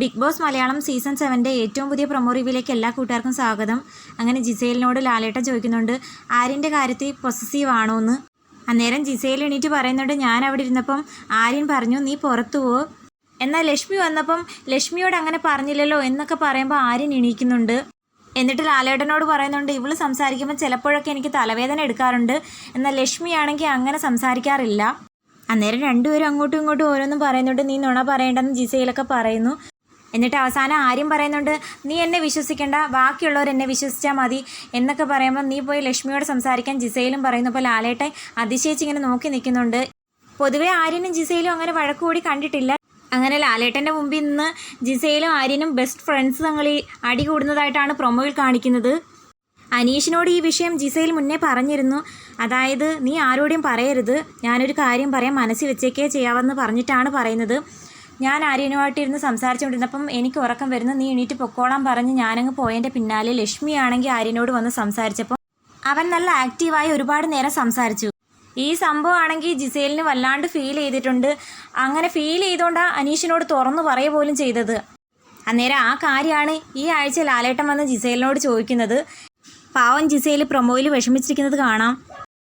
Big Boss Malayalam season സെവന്റെ ഏറ്റവും പുതിയ പ്രൊമോ റിവ്യൂയിലേക്ക് എല്ലാ കൂട്ടുകാർക്കും സ്വാഗതം. അങ്ങനെ ജിസേലിനോട് ലാലേട്ട ചോദിക്കുന്നുണ്ട് ആര്യന്റെ കാര്യത്തിൽ പൊസസീവ് ആണോ എന്ന് അന്നേരം ജിസേൽ എണീറ്റ് പറയുന്നുണ്ട് ഞാൻ അവിടെ ഇരുന്നപ്പം ആര്യൻ പറഞ്ഞു നീ പുറത്തു പോ. എന്നാൽ ലക്ഷ്മി വന്നപ്പം ലക്ഷ്മിയോട് അങ്ങനെ പറഞ്ഞില്ലല്ലോ എന്നൊക്കെ പറയുമ്പോൾ ആര്യൻ എണീക്കുന്നുണ്ട്. എന്നിട്ട് ലാലേട്ടനോട് പറയുന്നുണ്ട് ഇവൾ സംസാരിക്കുമ്പോൾ ചിലപ്പോഴൊക്കെ എനിക്ക് തലവേദന എടുക്കാറുണ്ട് എന്നാൽ ലക്ഷ്മിയാണെങ്കിൽ അങ്ങനെ സംസാരിക്കാറില്ല. അന്നേരം രണ്ടുപേരും അങ്ങോട്ടും ഇങ്ങോട്ടും ഓരോന്നും പറയുന്നുണ്ട് നീ നുണ പറയേണ്ടെന്ന് ജിസയിലൊക്കെ പറയുന്നു. എന്നിട്ട് അവസാനം ആര്യം പറയുന്നുണ്ട് നീ എന്നെ വിശ്വസിക്കേണ്ട ബാക്കിയുള്ളവർ എന്നെ വിശ്വസിച്ചാൽ മതി എന്നൊക്കെ പറയുമ്പോൾ നീ പോയി ലക്ഷ്മിയോട് സംസാരിക്കാൻ ജിസയിലും പറയുന്ന പോലെ ആലേട്ടെ അതിശയിച്ച് ഇങ്ങനെ നോക്കി നിൽക്കുന്നുണ്ട്. പൊതുവേ ആര്യനും ജിസയിലും അങ്ങനെ വഴക്കുകൂടി കണ്ടിട്ടില്ല. അങ്ങനെ ലാലേട്ടന്റെ മുമ്പിൽ നിന്ന് ജിസയിലും ആര്യനും ബെസ്റ്റ് ഫ്രണ്ട്സ് തങ്ങൾ അടി കൂടുന്നതായിട്ടാണ് പ്രൊമോയിൽ കാണിക്കുന്നത്. അനീഷിനോട് ഈ വിഷയം ജിസയിൽ മുന്നേ പറഞ്ഞിരുന്നു. അതായത് നീ ആരോടും പറയരുത് ഞാനൊരു കാര്യം പറയാൻ മനസ്സിൽ വെച്ചേക്കേ ചെയ്യാമെന്ന് പറഞ്ഞിട്ടാണ് പറയുന്നത്. ഞാൻ ആര്യനുമായിട്ടിരുന്ന് സംസാരിച്ചുകൊണ്ടിരുന്നപ്പം എനിക്ക് ഉറക്കം വരുന്ന. നീ എണീറ്റ് പൊക്കോളാൻ പറഞ്ഞ് ഞാനങ്ങ് പോയതിന്റെ പിന്നാലെ ലക്ഷ്മിയാണെങ്കിൽ ആര്യനോട് വന്ന് സംസാരിച്ചപ്പോൾ അവൻ നല്ല ആക്റ്റീവായി ഒരുപാട് നേരം സംസാരിച്ചു. ഈ സംഭവമാണെങ്കിൽ ജിസേലിന് വല്ലാണ്ട് ഫീൽ ചെയ്തിട്ടുണ്ട്. അങ്ങനെ ഫീൽ ചെയ്തുകൊണ്ടാണ് അനീഷിനോട് തുറന്നു പറയുക പോലും ചെയ്തത്. അന്നേരം ആ കാര്യമാണ് ഈ ആഴ്ച ലാലേട്ടൻ വന്ന് ജിസേലിനോട് ചോദിക്കുന്നത്. പാവം ജിസേൽ പ്രൊമോയിൽ വിഷമിച്ചിരിക്കുന്നത് കാണാം.